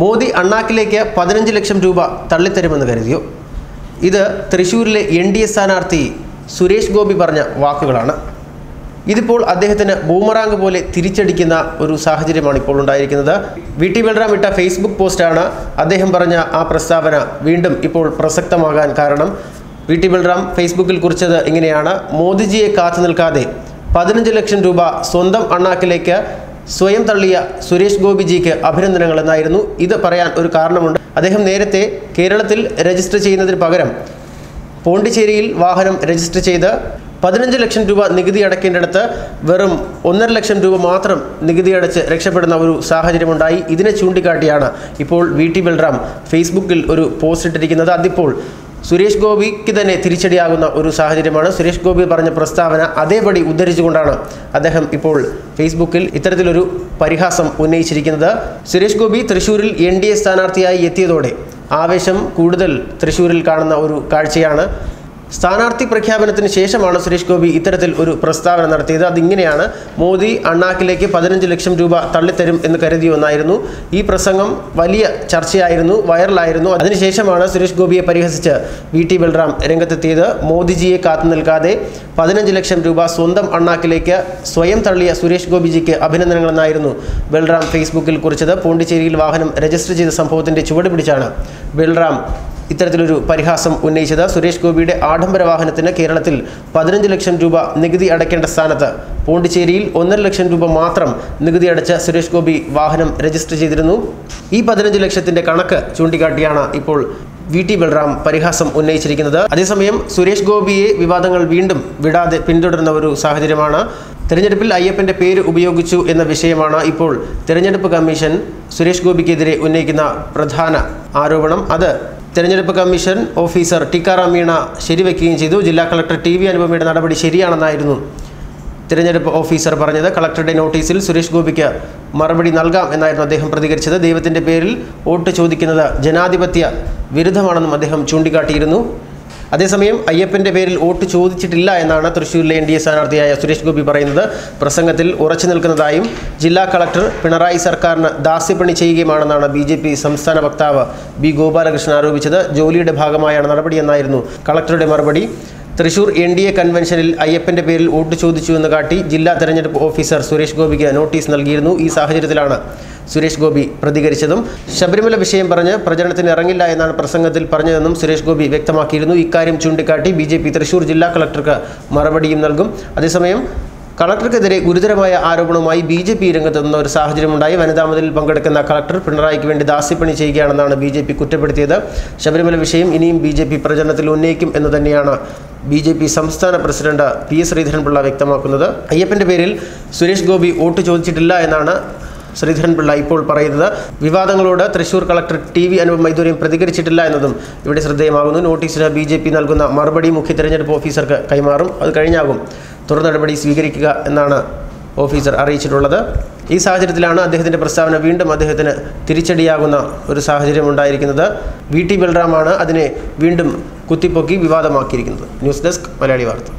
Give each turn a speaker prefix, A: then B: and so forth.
A: മോദി അണ്ണാക്കിലേക്ക് പതിനഞ്ച് ലക്ഷം രൂപ തള്ളിത്തരുമെന്ന് കരുതിയോ? ഇത് തൃശൂരിലെ എൻ ഡി എ സ്ഥാനാർത്ഥി സുരേഷ് ഗോപി പറഞ്ഞ വാക്കുകളാണ്. ഇതിപ്പോൾ അദ്ദേഹത്തിന് ബൂമറാങ് പോലെ തിരിച്ചടിക്കുന്ന ഒരു സാഹചര്യമാണ് ഇപ്പോൾ ഉണ്ടായിരിക്കുന്നത്. വി ടി ബൽറാം ഇട്ട ഫേസ്ബുക്ക് പോസ്റ്റാണ് അദ്ദേഹം പറഞ്ഞ ആ പ്രസ്താവന വീണ്ടും ഇപ്പോൾ പ്രസക്തമാകാൻ കാരണം. വി ടി ബൽറാം ഫേസ്ബുക്കിൽ കുറിച്ചത് ഇങ്ങനെയാണ്. മോദിജിയെ കാത്തു നിൽക്കാതെ പതിനഞ്ച് ലക്ഷം രൂപ സ്വന്തം അണ്ണാക്കിലേക്ക് സ്വയം തള്ളിയ സുരേഷ് ഗോപിജിക്ക് അഭിനന്ദനങ്ങൾ എന്നായിരുന്നു ഇത് പറയാൻ ഒരു കാരണമുണ്ട്. അദ്ദേഹം നേരത്തെ കേരളത്തിൽ രജിസ്റ്റർ ചെയ്യുന്നതിന് പകരം പോണ്ടിച്ചേരിയിൽ വാഹനം രജിസ്റ്റർ ചെയ്ത് പതിനഞ്ച് ലക്ഷം രൂപ നികുതി അടയ്ക്കേണ്ടടുത്ത് വെറും ഒന്നര ലക്ഷം രൂപ മാത്രം നികുതി അടച്ച് രക്ഷപ്പെടുന്ന ഒരു സാഹചര്യമുണ്ടായി. ഇതിനെ ചൂണ്ടിക്കാട്ടിയാണ് ഇപ്പോൾ വി ടി ബൽറാം ഫേസ്ബുക്കിൽ ഒരു പോസ്റ്റ് ഇട്ടിരിക്കുന്നത്. അതിപ്പോൾ സുരേഷ് ഗോപിക്ക് തന്നെ തിരിച്ചടിയാകുന്ന ഒരു സാഹചര്യമാണ്. സുരേഷ് ഗോപി പറഞ്ഞ പ്രസ്താവന അതേപടി ഉദ്ധരിച്ചുകൊണ്ടാണ് അദ്ദേഹം ഇപ്പോൾ ഫേസ്ബുക്കിൽ ഇത്തരത്തിലൊരു പരിഹാസം ഉന്നയിച്ചിരിക്കുന്നത്. സുരേഷ് ഗോപി തൃശൂരിൽ എൻ ഡി എ സ്ഥാനാർത്ഥിയായി എത്തിയതോടെ ആവേശം കൂടുതൽ തൃശൂരിൽ കാണുന്ന ഒരു കാഴ്ചയാണ്. സ്ഥാനാർത്ഥി പ്രഖ്യാപനത്തിന് ശേഷമാണ് സുരേഷ് ഗോപി ഇത്തരത്തിൽ ഒരു പ്രസ്താവന നടത്തിയത്. അതിങ്ങനെയാണ് മോദി അണ്ണാക്കിലേക്ക് പതിനഞ്ച് ലക്ഷം രൂപ തള്ളിത്തരും എന്ന് കരുതിയൊന്നായിരുന്നു ഈ പ്രസംഗം വലിയ ചർച്ചയായിരുന്നു വൈറലായിരുന്നു. അതിനുശേഷമാണ് സുരേഷ് ഗോപിയെ പരിഹസിച്ച് വി ടി ബൽറാം രംഗത്തെത്തിയത്. മോദിജിയെ കാത്തു നിൽക്കാതെ പതിനഞ്ച് ലക്ഷം രൂപ സ്വന്തം അണ്ണാക്കിലേക്ക് സ്വയം തള്ളിയ സുരേഷ് ഗോപിജിക്ക് അഭിനന്ദനങ്ങളെന്നായിരുന്നു ബൽറാം ഫേസ്ബുക്കിൽ കുറിച്ചത്. പോണ്ടിച്ചേരിയിൽ വാഹനം രജിസ്റ്റർ ചെയ്ത സംഭവത്തിന്റെ ചുവട് പിടിച്ചാണ് ബൽറാം ഇത്തരത്തിലൊരു പരിഹാസം ഉന്നയിച്ചത് സുരേഷ് ഗോപിയുടെ ആഡംബര വാഹനത്തിന് കേരളത്തിൽ പതിനഞ്ച് ലക്ഷം രൂപ നികുതി അടയ്ക്കേണ്ട സ്ഥാനത്ത് പോണ്ടിച്ചേരിയിൽ ഒന്നര ലക്ഷം രൂപ മാത്രം നികുതി അടച്ച് സുരേഷ് ഗോപി വാഹനം രജിസ്റ്റർ ചെയ്തിരുന്നു. ഈ പതിനഞ്ച് ലക്ഷത്തിന്റെ കണക്ക് ചൂണ്ടിക്കാട്ടിയാണ് ഇപ്പോൾ വി ടി ബൽറാം പരിഹാസം ഉന്നയിച്ചിരിക്കുന്നത്. അതേസമയം സുരേഷ് ഗോപിയെ വിവാദങ്ങൾ വീണ്ടും വിടാതെ പിന്തുടരുന്ന ഒരു സാഹചര്യമാണ്. തെരഞ്ഞെടുപ്പിൽ അയ്യപ്പന്റെ പേര് ഉപയോഗിച്ചു എന്ന വിഷയമാണ് ഇപ്പോൾ തെരഞ്ഞെടുപ്പ് കമ്മീഷൻ സുരേഷ് ഗോപിക്കെതിരെ ഉന്നയിക്കുന്ന പ്രധാന ആരോപണം. അത് തെരഞ്ഞെടുപ്പ് കമ്മീഷൻ ഓഫീസർ ടിക്കാറാം മീണ ശരിവെക്കുകയും ചെയ്തു. ജില്ലാ കളക്ടർ ടി വി അനുപമയുടെ നടപടി ശരിയാണെന്നായിരുന്നു തിരഞ്ഞെടുപ്പ് ഓഫീസർ പറഞ്ഞത്. കളക്ടറുടെ നോട്ടീസിൽ സുരേഷ് ഗോപിക്ക് മറുപടി നൽകാം എന്നായിരുന്നു അദ്ദേഹം പ്രതികരിച്ചത്. ദൈവത്തിന്റെ പേരിൽ വോട്ട് ചോദിക്കുന്നത് ജനാധിപത്യ വിരുദ്ധമാണെന്നും അദ്ദേഹം ചൂണ്ടിക്കാട്ടിയിരുന്നു. അതേസമയം അയ്യപ്പന്റെ പേരിൽ വോട്ട് ചോദിച്ചിട്ടില്ല എന്നാണ് തൃശ്ശൂരിലെ എൻ ഡി എ സ്ഥാനാർത്ഥിയായ സുരേഷ് ഗോപി പറയുന്നത്. പ്രസംഗത്തിൽ ഉറച്ചു നിൽക്കുന്നതായും ജില്ലാ കളക്ടർ പിണറായി സർക്കാരിന് ദാസ്യപ്പണി ചെയ്യുകയുമാണെന്നാണ് ബി ജെ പി സംസ്ഥാന വക്താവ് ബി ഗോപാലകൃഷ്ണൻ ആരോപിച്ചത്. ജോലിയുടെ ഭാഗമായാണ് നടപടിയെന്നായിരുന്നു കളക്ടറുടെ മറുപടി. തൃശൂർ എൻ ഡി എ കൺവെൻഷനിൽ അയ്യപ്പന്റെ പേരിൽ വോട്ട് ചോദിച്ചു എന്ന് കാട്ടി ജില്ലാ തെരഞ്ഞെടുപ്പ് ഓഫീസർ സുരേഷ് ഗോപിക്ക് നോട്ടീസ് നൽകിയിരുന്നു ഈ സാഹചര്യത്തിലാണ് സുരേഷ് ഗോപി പ്രതികരിച്ചതും. ശബരിമല വിഷയം പറഞ്ഞ് പ്രചരണത്തിന് ഇറങ്ങില്ല എന്നാണ് പ്രസംഗത്തിൽ പറഞ്ഞതെന്നും സുരേഷ് ഗോപി വ്യക്തമാക്കിയിരുന്നു. ഇക്കാര്യം ചൂണ്ടിക്കാട്ടി ബി തൃശൂർ ജില്ലാ കളക്ടർക്ക് മറുപടിയും നൽകും. അതേസമയം കളക്ടർക്കെതിരെ ഗുരുതരമായ ആരോപണവുമായി ബി ജെ പി രംഗത്തെത്തുന്ന ഒരു സാഹചര്യമുണ്ടായി. വനിതാ മതിലിൽ പങ്കെടുക്കുന്ന കളക്ടർ പിണറായിക്ക് വേണ്ടി ദാസ്യപ്പണി ചെയ്യുകയാണെന്നാണ് ബി ജെ പി കുറ്റപ്പെടുത്തിയത്. ശബരിമല വിഷയം ഇനിയും ബി ജെ പി പ്രചരണത്തിൽ ഉന്നയിക്കും എന്ന് തന്നെയാണ് ബി ജെ പി സംസ്ഥാന പ്രസിഡന്റ് പി ശ്രീധരൻപിള്ള വ്യക്തമാക്കുന്നത്. അയ്യപ്പന്റെ പേരിൽ സുരേഷ് ഗോപി വോട്ട് ചോദിച്ചിട്ടില്ല എന്നാണ് ശ്രീധരൻപിള്ള ഇപ്പോൾ പറയുന്നത്. വിവാദങ്ങളോട് Thrissur collector T V Anupama ഇതുവരെയും പ്രതികരിച്ചിട്ടില്ല എന്നതും ഇവിടെ ശ്രദ്ധേയമാകുന്നു. നോട്ടീസിന് ബി ജെ പി നൽകുന്ന മറുപടി മുഖ്യ തെരഞ്ഞെടുപ്പ് ഓഫീസർക്ക് കൈമാറും. അത് കഴിഞ്ഞാകും. തുടർ നടപടി സ്വീകരിക്കുക എന്നാണ് ഓഫീസർ അറിയിച്ചിട്ടുള്ളത്. ഈ സാഹചര്യത്തിലാണ് അദ്ദേഹത്തിന്റെ പ്രസ്താവന വീണ്ടും അദ്ദേഹത്തിന് തിരിച്ചടിയാകുന്ന ഒരു സാഹചര്യം ഉണ്ടായിരിക്കുന്നത്. വി ടി ബൽറാമാണ് അതിനെ വീണ്ടും കുത്തിപ്പൊക്കി വിവാദമാക്കിയിരിക്കുന്നത്. News desk Malayali Vartha.